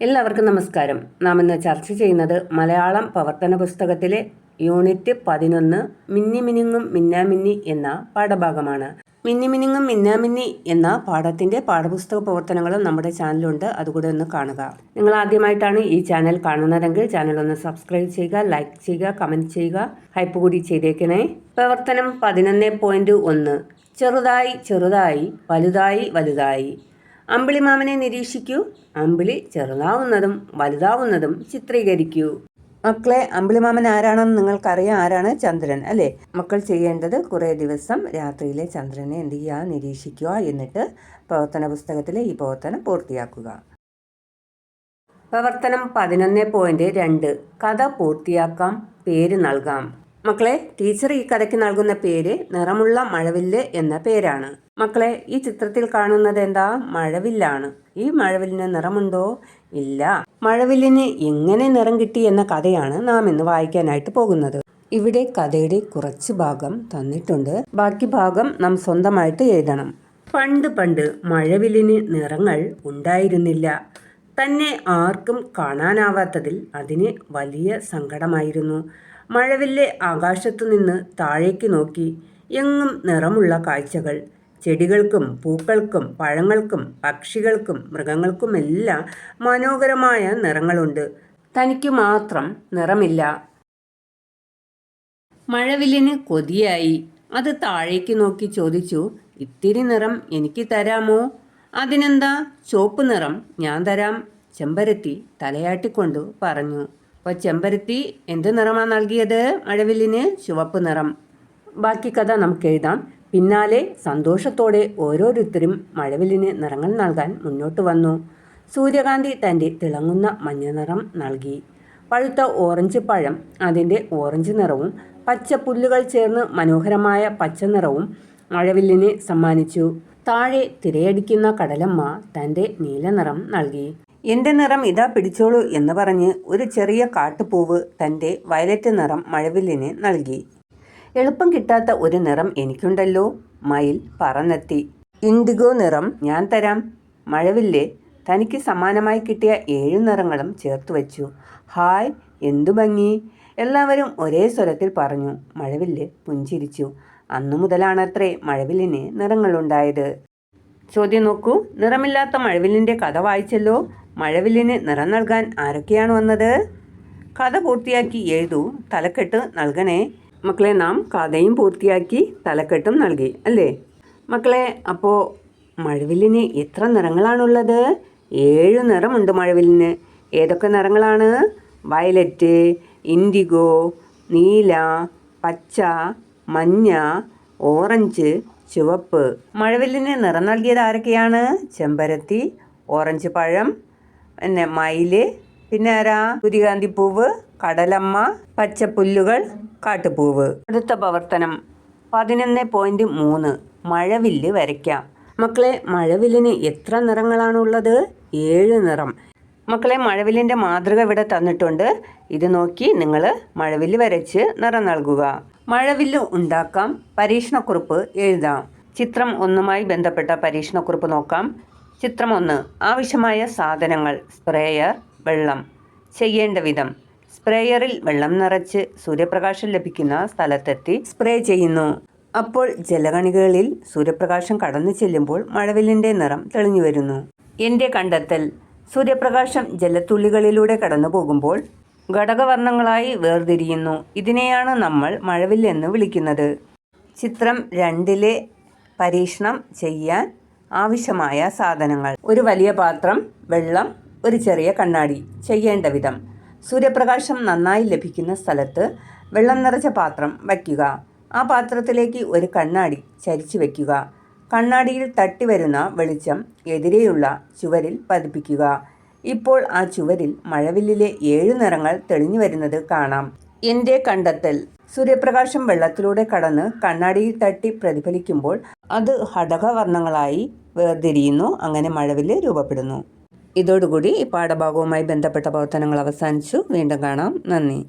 എല്ലാവർക്കും നമസ്കാരം. നാം ഇന്ന് ചർച്ച ചെയ്യുന്നത് മലയാളം പ്രവർത്തന പുസ്തകത്തിലെ യൂണിറ്റ് പതിനൊന്ന് മിന്നി മിനുങ്ങും മിന്നാമിന്നി എന്ന പാഠഭാഗമാണ്. മിന്നി മിനുങ്ങും മിന്നാമിന്നി എന്ന പാഠത്തിന്റെ പാഠപുസ്തക പ്രവർത്തനങ്ങളും നമ്മുടെ ചാനലുണ്ട് അതുകൂടെ ഒന്ന് കാണുക. നിങ്ങൾ ആദ്യമായിട്ടാണ് ഈ ചാനൽ കാണുന്നതെങ്കിൽ ചാനൽ ഒന്ന് സബ്സ്ക്രൈബ് ചെയ്യുക ലൈക്ക് ചെയ്യുക കമന്റ് ചെയ്യുക. ഹൈപ്പ് കൂടി ചെയ്തേക്കണേ. പ്രവർത്തനം പതിനൊന്ന് പോയിന്റ് ഒന്ന്. ചെറുതായി ചെറുതായി വലുതായി വലുതായി. അമ്പിളിമാമനെ നിരീക്ഷിക്കൂ. അമ്പിളി ചെറുതാവുന്നതും വലുതാവുന്നതും ചിത്രീകരിക്കൂ. മക്കളെ അമ്പിളിമാമൻ ആരാണെന്ന് നിങ്ങൾക്കറിയാം. ആരാണ് ചന്ദ്രൻ അല്ലേ? മക്കൾ ചെയ്യേണ്ടത് കുറേ ദിവസം രാത്രിയിലെ ചന്ദ്രനെ എന്ത് ചെയ്യുക? നിരീക്ഷിക്കുക എന്നിട്ട് പ്രവർത്തന പുസ്തകത്തിലെ ഈ പ്രവർത്തനം പൂർത്തിയാക്കുക. പ്രവർത്തനം പതിനൊന്ന് പോയിന്റ് രണ്ട്. കഥ പൂർത്തിയാക്കാം. പേര് നൽകാം. മക്കളെ ടീച്ചർ ഈ കഥയ്ക്ക് നൽകുന്ന പേര് നിറമുള്ള മഴവില്ല് എന്ന പേരാണ്. മക്കളെ ഈ ചിത്രത്തിൽ കാണുന്നത് എന്താ? മഴവില്ലാണ്. ഈ മഴവില്ലിന് നിറമുണ്ടോ? ഇല്ല. മഴവില്ലിന് എങ്ങനെ നിറം കിട്ടി എന്ന കഥയാണ് നാം ഇന്ന് വായിക്കാനായിട്ട് പോകുന്നത്. ഇവിടെ കഥയുടെ കുറച്ച് ഭാഗം തന്നിട്ടുണ്ട്. ബാക്കി ഭാഗം നാം സ്വന്തമായിട്ട് എഴുതണം. പണ്ട് പണ്ട് മഴവില്ലിന് നിറങ്ങൾ ഉണ്ടായിരുന്നില്ല. തന്നെ ആർക്കും കാണാനാവാത്തതിൽ അതിന് വലിയ സങ്കടമായിരുന്നു. മഴവില്ലെ ആകാശത്തു നിന്ന് താഴേക്ക് നോക്കി. എങ്ങും നിറമുള്ള കാഴ്ചകൾ. ചെടികൾക്കും പൂക്കൾക്കും പഴങ്ങൾക്കും പക്ഷികൾക്കും മൃഗങ്ങൾക്കുമെല്ലാം മനോഹരമായ നിറങ്ങളുണ്ട്. തനിക്ക് മാത്രം നിറമില്ല. മഴവില്ലിന് കൊതിയായി. അത് താഴേക്ക് നോക്കി ചോദിച്ചു ഇത്തിരി നിറം എനിക്ക് തരാമോ? അതിനെന്താ? ചുവപ്പ് നിറം ഞാൻ തരാം ചെമ്പരത്തി തലയാട്ടിക്കൊണ്ടു പറഞ്ഞു. അപ്പോൾ ചെമ്പരത്തി എന്ത് നിറമാണ് നൽകിയത് മഴവില്ലിന്? ചുവപ്പ് നിറം. ബാക്കി കഥ നമുക്ക് എഴുതാം. പിന്നാലെ സന്തോഷത്തോടെ ഓരോരുത്തരും മഴവില്ലിന് നിറങ്ങൾ നൽകാൻ മുന്നോട്ട് വന്നു. സൂര്യകാന്തി തന്റെ തിളങ്ങുന്ന മഞ്ഞ നിറം നൽകി. പഴുത്ത ഓറഞ്ച് പഴം അതിന്റെ ഓറഞ്ച് നിറവും പച്ച പുല്ലുകൾ ചേർന്ന് മനോഹരമായ പച്ച നിറവും മഴവില്ലിനെ സമ്മാനിച്ചു. താഴെ തിരയടിക്കുന്ന കടലമ്മ തന്റെ നീല നിറം നൽകി. എന്റെ നിറം ഇതാ പിടിച്ചോളൂ എന്ന് പറഞ്ഞ് ഒരു ചെറിയ കാട്ടുപൂവ് തന്റെ വയലറ്റ് നിറം മഴവില്ലിനെ നൽകി. എളുപ്പം കിട്ടാത്ത ഒരു നിറം എനിക്കുണ്ടല്ലോ. മയിൽ പറന്നെത്തി. ഇൻഡിഗോ നിറം ഞാൻ തരാം. മഴവില്ലേ തനിക്ക് സമാനമായി കിട്ടിയ ഏഴു നിറങ്ങളും ചേർത്ത് വച്ചു. ഹായ് എന്തു ഭംഗി. എല്ലാവരും ഒരേ സ്വരത്തിൽ പറഞ്ഞു. മഴവില്ല് പുഞ്ചിരിച്ചു. അന്നു മുതലാണത്രേ മഴവില്ലിന് നിറങ്ങളുണ്ടായത്. ചോദ്യം നോക്കൂ. നിറമില്ലാത്ത മഴവില്ലിന്റെ കഥ വായിച്ചല്ലോ. മഴവില്ലിന് നിറം നൽകാൻ ആരൊക്കെയാണ് വന്നത്? കഥ പൂർത്തിയാക്കി എഴുതൂ. തലക്കെട്ട് നൽകണേ. മക്കളെ നാം കഥയും പൂർത്തിയാക്കി തലക്കെട്ടും നൽകി അല്ലേ? മക്കളെ അപ്പോൾ മഴവില്ലിന് എത്ര നിറങ്ങളാണുള്ളത്? ഏഴ് നിറമുണ്ട് മഴവില്ലിന്. ഏതൊക്കെ നിറങ്ങളാണ്? വയലറ്റ് ഇൻഡിഗോ നീല പച്ച മഞ്ഞ ഓറഞ്ച് ചുവപ്പ്. മഴവില്ലിന് നിറം നൽകിയത് ആരൊക്കെയാണ്? ചെമ്പരത്തി ഓറഞ്ച് പഴം പിന്നെ മയിൽ പിന്നെ ആരാ? സൂര്യകാന്തിപ്പൂവ് കടലമ്മ പച്ചപ്പുല്ലുകൾ കാട്ടുപൂവ്. അടുത്ത പ്രവർത്തനം. പതിനൊന്ന് പോയിന്റ് മൂന്ന്. മഴവില്ല് വരയ്ക്കാം. മക്കളെ മഴവില്ലിന് എത്ര നിറങ്ങളാണുള്ളത്? ഏഴ് നിറം. മക്കളെ മഴവില്ലിന്റെ മാതൃക ഇവിടെ തന്നിട്ടുണ്ട്. ഇത് നോക്കി നിങ്ങൾ മഴവില്ല് വരച്ച് നിറം നൽകുക. മഴവില്ല് ഉണ്ടാക്കാം. പരീക്ഷണക്കുറിപ്പ് എഴുതാം. ചിത്രം ഒന്നുമായി ബന്ധപ്പെട്ട പരീക്ഷണക്കുറിപ്പ് നോക്കാം. ചിത്രം ഒന്ന്. ആവശ്യമായ സാധനങ്ങൾ. സ്പ്രേയർ വെള്ളം. ചെയ്യേണ്ട വിധം. സ്പ്രേയറിൽ വെള്ളം നിറച്ച് സൂര്യപ്രകാശം ലഭിക്കുന്ന സ്ഥലത്തെത്തി സ്പ്രേ ചെയ്യുന്നു. അപ്പോൾ ജലകണികകളിൽ സൂര്യപ്രകാശം കടന്നു ചെല്ലുമ്പോൾ മഴവില്ലിന്റെ നിറം തെളിഞ്ഞു വരുന്നു. എന്റെ കണ്ടെത്തൽ സൂര്യപ്രകാശം ജലത്തുള്ളികളിലൂടെ കടന്നു പോകുമ്പോൾ ഘടകവർണങ്ങളായി വേർതിരിയുന്നു. ഇതിനെയാണ് നമ്മൾ മഴവില്ലെന്ന് വിളിക്കുന്നത്. ചിത്രം രണ്ടിലെ പരീക്ഷണം ചെയ്യാൻ ആവശ്യമായ സാധനങ്ങൾ. ഒരു വലിയ പാത്രം വെള്ളം ഒരു ചെറിയ കണ്ണാടി. ചെയ്യേണ്ട വിധം. സൂര്യപ്രകാശം നന്നായി ലഭിക്കുന്ന സ്ഥലത്ത് വെള്ളം നിറച്ച പാത്രം വയ്ക്കുക. ആ പാത്രത്തിലേക്ക് ഒരു കണ്ണാടി ചരിച്ചു വയ്ക്കുക. കണ്ണാടിയിൽ തട്ടി വരുന്ന വെളിച്ചം എതിരെയുള്ള ചുവരിൽ പതിപ്പിക്കുക. ഇപ്പോൾ ആ ചുവരിൽ മഴവില്ലിലെ ഏഴു നിറങ്ങൾ തെളിഞ്ഞു വരുന്നത് കാണാം. എന്റെ കണ്ടെത്തൽ. സൂര്യപ്രകാശം വെള്ളത്തിലൂടെ കടന്ന് കണ്ണാടിയിൽ തട്ടി പ്രതിഫലിക്കുമ്പോൾ അത് ഹടകവർണങ്ങളായി വേർതിരിയുന്നു. അങ്ങനെ മഴവില്ല് രൂപപ്പെടുന്നു. ഇതോടുകൂടി ഈ പാഠഭാഗവുമായി ബന്ധപ്പെട്ട പ്രവർത്തനങ്ങൾ അവസാനിച്ചു. വീണ്ടും കാണാം. നന്ദി.